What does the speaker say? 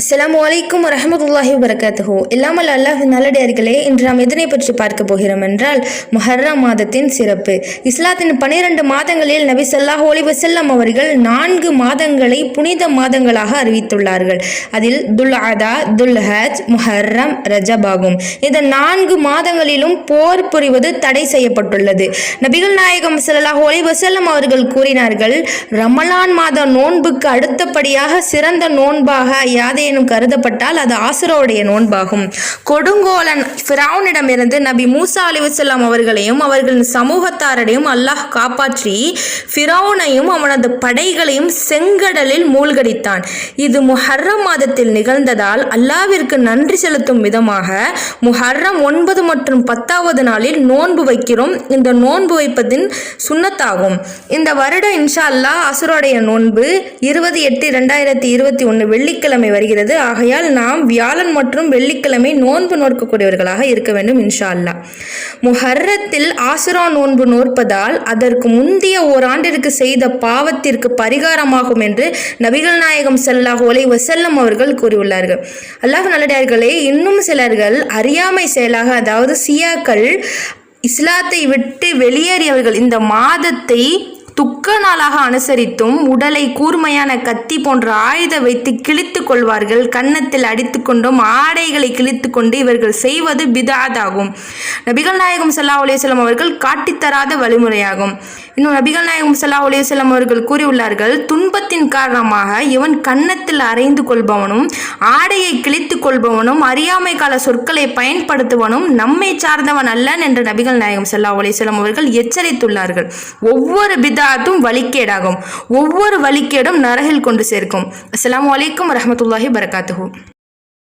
அஸ்லாம் வலைக்கும் வரஹமத்துல்லாஹி வரகாத்துஹு இல்லாமல் அல்லாஹ் நல்லடியார்களே இன்று நாம் எதனை பற்றி பார்க்க போகிறோம் என்றால் முஹர்ரம் மாதத்தின் சிறப்பு. இஸ்லாத்தின் பனிரெண்டு மாதங்களில் நபி சல்லாஹ் ஒலி வஸல்லம் அவர்கள் நான்கு மாதங்களை புனித மாதங்களாக அறிவித்துள்ளார்கள். அதில் துல் அதா துல் ஹஜ் முஹர்ரம் ரஜப் ஆகும். இந்த நான்கு மாதங்களிலும் போர் புரிவது தடை செய்யப்பட்டுள்ளது. நபிகள் நாயகம் சல்லாஹ் ஒலி வசல்லம் அவர்கள் கூறினார்கள் ரமலான் மாத நோன்புக்கு அடுத்தபடியாக சிறந்த நோன்பாக யாதேனும் கருதப்பட்டால் அது ஆசுரோடைய நோன்பாகும். கொடுங்கோலன் ஃபிரௌனிடமிருந்து நபி மூசா அலிவசல்லாம் அவர்களையும் அவர்களின் சமூகத்தாரையும் அல்லாஹ் காப்பாற்றி ஃபிரௌனையும் அவனது படைகளையும் செங்கடலில் மூழ்கடித்தான். இது முஹர்ரம் மாதத்தில் நிகழ்ந்ததால் அல்லாவிற்கு நன்றி செலுத்தும் விதமாக முஹர்ரம் ஒன்பது மற்றும் பத்தாவது நாளில் நோன்பு வைக்கிறோம். இந்த நோன்பு வைப்பதின் சுன்னத்தாகும் இந்த வருடம் இன்ஷா அல்லாஹ் அசுரோடைய நோன்பு இருபது எட்டு ரெண்டாயிரத்தி இருபத்தி ஒன்று வெள்ளிக்கிழமை வருகிறது. ஆகையால் நாம் வியாழன் மற்றும் வெள்ளிக்கிழமை நோன்பு நோக்கக்கூடியவர்களாக இருக்க வேண்டும் இன்ஷா அல்லாஹ் முஹர்ரத்தில் ஆசுரா நோன்பு நோற்பதால் அதற்கு முந்தைய ஓராண்டிற்கு செய்த பாவத்திற்கு பரிகாரமாகும் என்று நபிகள் நாயகம் செல்லாஹ் ஒலை வசல்லம் அவர்கள் கூறியுள்ளார்கள். அல்லாஹ் நல்லடியார்களே இன்னும் சிலர்கள் அறியாமை செயலாக அதாவது சியாக்கள் இஸ்லாத்தை விட்டு வெளியேறியவர்கள் இந்த மாதத்தை துக்க நாளாக அனுசரித்தும் உடலை கூர்மையான கத்தி போன்ற ஆயுத வைத்து கிழித்து கொள்வார்கள். கன்னத்தில் அடித்துக்கொண்டும் ஆடைகளை கிழித்து கொண்டு இவர்கள் செய்வது பிதாதாகும் நபிகள் நாயகம் சல்லா அலைஹி அவர்கள் காட்டித்தராத வழிமுறையாகும். இன்னும் நபிகள் நாயகம் சல்லா அலைஹி அவர்கள் கூறியுள்ளார்கள் துன்பத்தின் காரணமாக இவன் கன்னத்தில் அறைந்து கொள்பவனும் ஆடையை கிழித்து கொள்பவனும் அறியாமை கால சொற்களை பயன்படுத்துவனும் நம்மை சார்ந்தவன் அல்லன் என்று நபிகள் நாயகம் சல்லா அலைஹி அவர்கள் எச்சரித்துள்ளார்கள். ஒவ்வொரு பிதாத்தும் வழிகேடாகும். ஒவ்வொரு வழிகேடும் நரகில் கொண்டு சேர்க்கும். அஸ்லாம் அலைக்கும் வரமத்துல்லாஹி வரகாத்துஹு